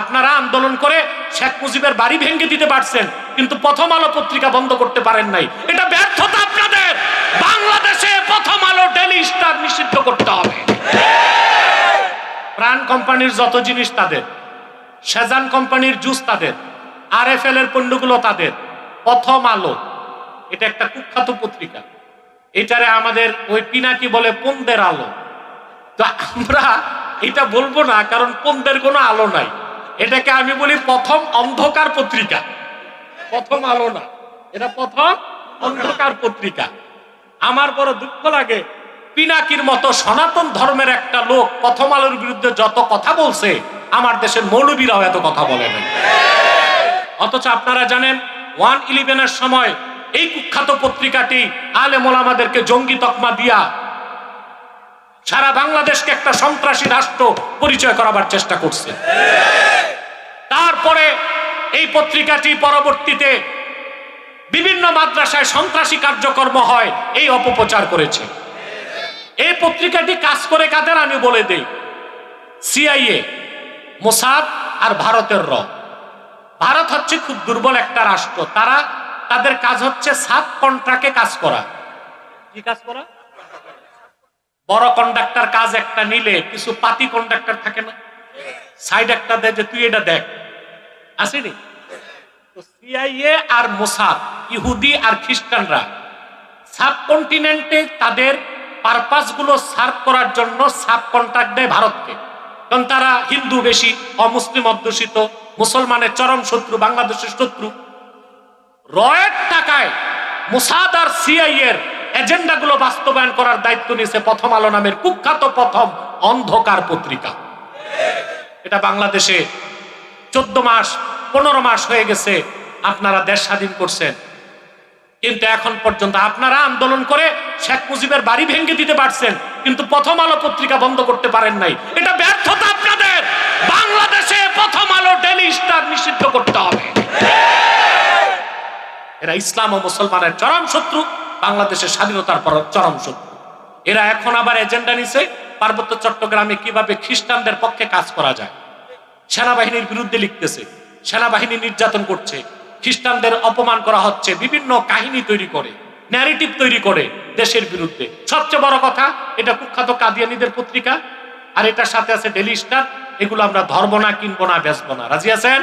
আপনারা আন্দোলন করে শেখ মুজিবের বাড়ি ভেঙে দিতে পারছেন, কিন্তু প্রথম আলো পত্রিকা বন্ধ করতে পারেন নাই। এটা ব্যর্থতা আপনাদের। বাংলাদেশে প্রথম আলো ডেলি স্টার নিষিদ্ধ করতে হবে। প্রাণ কোম্পানির যত জিনিস তাদের, সেজান কোম্পানির জুস তাদের আর এফ এল এর পণ্যগুলো তাদের, প্রথম আলো। এটা একটা কুখ্যাত পত্রিকা। এটারে আমাদের ওই পিনাকি বলে পন্দের আলো। তো আমরা এটা বলব না, কারণ পন্দের কোনো আলো নাই। এটাকে আমি বলি প্রথম অন্ধকার পত্রিকা। প্রথম আলো না, এটা প্রথম অন্ধকার পত্রিকা। আমার বড় দুঃখ লাগে, পিনাকির মতো সনাতন ধর্মের একটা লোক প্রথম আলোর বিরুদ্ধে যত কথা বলছে, আমার দেশের মৌলবীরাও এত কথা বলে নাই। অথচ আপনারা জানেন, ওয়ান ইলেভেনের সময় এই কুখ্যাত পত্রিকাটি আলে মোলামাদেরকে জঙ্গি তকমা দিয়া সারা বাংলাদেশকে একটা সন্ত্রাসী রাষ্ট্র পরিচয় করাবার চেষ্টা করছে। তারপরে এই পত্রিকাটি পরবর্তীতে বিভিন্ন মাদ্রাসায় সন্ত্রাসী কার্যকর্ম হয় এই অপপ্রচার করেছে। এই পত্রিকাটি কাজ করে কাদের আমি বলে দেই? সিআইএ মোসাদ আর ভারতের র। ভারত হচ্ছে খুব দুর্বল একটা রাষ্ট্র। তারা তাদের কাজ হচ্ছে সাত কন্ট্রাক্টে কাজ করা। কি কাজ করা? বড় কন্ডাক্টর কাজ একটা নিলে কিছু পাতি কন্ডাক্টর থাকে না? সাইড একটা দেয় যে তুই এটা দেখ। আসেনি? সিআইএ আর মোসাদ, ইহুদি আর খ্রিস্টানরা সাবকন্টিনেন্টে তাদের পারপাসগুলো সার্ভ করার জন্য সাব কন্ট্রাক্ট দেয় ভারতকে। কারণ তারা হিন্দু বেশি, অমুসলিম অধ্যুষিত, মুসলমানের চরম শত্রু, বাংলাদেশের শত্রু। রয়ের টাকায় মোসাদ আর সিআই এর এজেন্ডাগুলো বাস্তবায়ন করার দায়িত্ব নিয়েছে প্রথম আলো নামের কুখ্যাত প্রথম অন্ধকার পত্রিকা। এটা বাংলাদেশে চোদ্দ মাস, পনেরো মাস হয়ে গেছে, আপনারা দেশ স্বাধীন করছেন। কিন্তু এখন পর্যন্ত আপনারা আন্দোলন করে শেখ মুজিবের বাড়ি ভেঙে দিতে পারছেন, কিন্তু প্রথম আলো পত্রিকা বন্ধ করতে পারেন নাই। এটা ব্যর্থতা আপনাদের! বাংলাদেশে প্রথম আলো ডেলি স্টার নিষিদ্ধ করতে হবে। এরা ইসলাম ও মুসলমানের চরম শত্রু, বাংলাদেশের স্বাধীনতার পর চরম শত্রু। এরা এখন আবার এজেন্ডা নিছে, পার্বত্য চট্টগ্রামে কীভাবে খ্রিস্টানদের পক্ষে কাজ করা যায়। সেনাবাহিনীর বিরুদ্ধে লিখতেছে, সেনাবাহিনী নির্যাতন করছে, খ্রিস্টানদের অপমান করা হচ্ছে, বিভিন্ন কাহিনী তৈরি করে ন্যারেটিভ তৈরি করে দেশের বিরুদ্ধে। সবচেয়ে বড় কথা, এটা কুখ্যাত কাদিয়ানিদের পত্রিকা, আর এটার সাথে আছে ডেলি স্টার এগুলো আমরা ধরবো না, কিনবো না, বেচবো না। রাজি আছেন?